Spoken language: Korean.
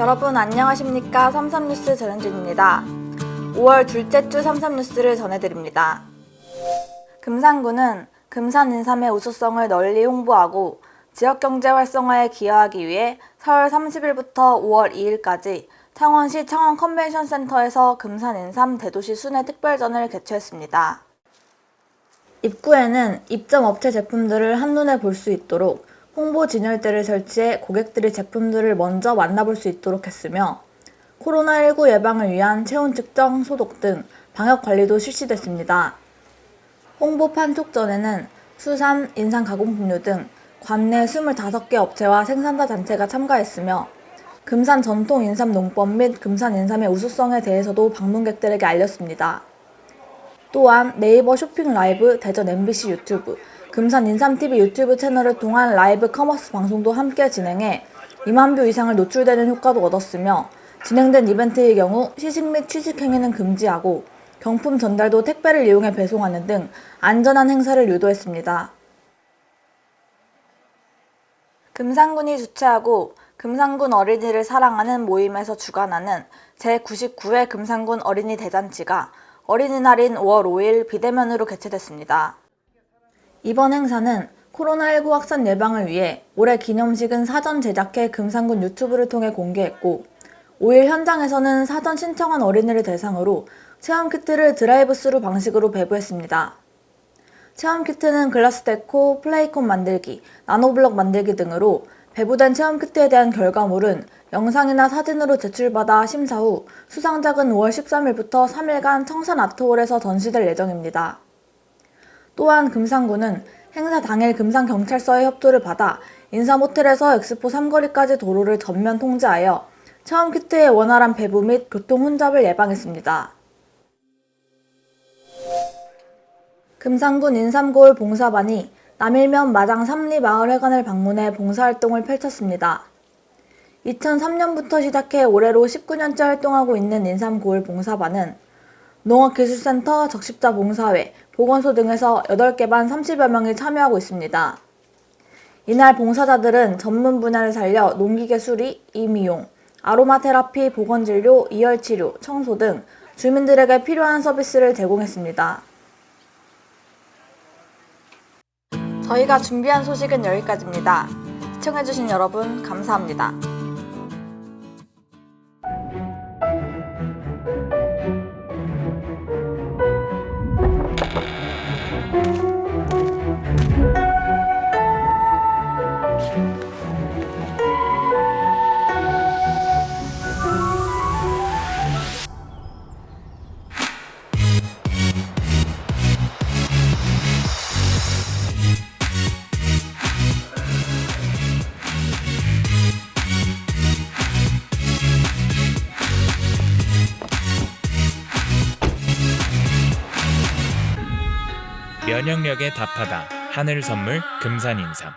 여러분 안녕하십니까 삼삼뉴스 전현준입니다. 5월 둘째 주 삼삼뉴스를 전해드립니다. 금산구는 금산 인삼의 우수성을 널리 홍보하고 지역 경제 활성화에 기여하기 위해 4월 30일부터 5월 2일까지 창원시 창원 컨벤션 센터에서 금산 인삼 대도시 순회 특별전을 개최했습니다. 입구에는 입점 업체 제품들을 한눈에 볼 수 있도록 홍보 진열대를 설치해 고객들이 제품들을 먼저 만나볼 수 있도록 했으며 코로나19 예방을 위한 체온 측정, 소독 등 방역 관리도 실시됐습니다. 홍보판 촉전에는 수산, 인상 가공품류 등 관내 25개 업체와 생산자 단체가 참가했으며 금산 전통 인삼 농법 및 금산 인삼의 우수성에 대해서도 방문객들에게 알렸습니다. 또한 네이버 쇼핑 라이브, 대전 MBC 유튜브, 금산 인삼TV 유튜브 채널을 통한 라이브 커머스 방송도 함께 진행해 2만 뷰 이상을 노출되는 효과도 얻었으며 진행된 이벤트의 경우 시식 및 취식 행위는 금지하고 경품 전달도 택배를 이용해 배송하는 등 안전한 행사를 유도했습니다. 금산군이 주최하고 금산군 어린이를 사랑하는 모임에서 주관하는 제99회 금산군 어린이 대잔치가 어린이날인 5월 5일 비대면으로 개최됐습니다. 이번 행사는 코로나19 확산 예방을 위해 올해 기념식은 사전 제작해 금산군 유튜브를 통해 공개했고 5일 현장에서는 사전 신청한 어린이를 대상으로 체험 키트를 드라이브 스루 방식으로 배부했습니다. 체험 키트는 글라스 데코, 플레이콘 만들기, 나노블럭 만들기 등으로 배부된 체험 키트에 대한 결과물은 영상이나 사진으로 제출받아 심사 후 수상작은 5월 13일부터 3일간 청산 아트홀에서 전시될 예정입니다. 또한 금산구는 행사 당일 금산경찰서의 협조를 받아 인삼호텔에서 엑스포 삼거리까지 도로를 전면 통제하여 체험 키트의 원활한 배부 및 교통 혼잡을 예방했습니다. 금산군 인삼고을 봉사반이 남일면 마장 삼리마을회관을 방문해 봉사활동을 펼쳤습니다. 2003년부터 시작해 올해로 19년째 활동하고 있는 인삼 고을 봉사반은 농업기술센터, 적십자 봉사회, 보건소 등에서 8개 반 30여 명이 참여하고 있습니다. 이날 봉사자들은 전문 분야를 살려 농기계 수리, 이미용, 아로마 테라피, 보건진료, 이열치료, 청소 등 주민들에게 필요한 서비스를 제공했습니다. 저희가 준비한 소식은 여기까지입니다. 시청해주신 여러분 감사합니다. 면역력에 답하다. 하늘 선물 금산 인삼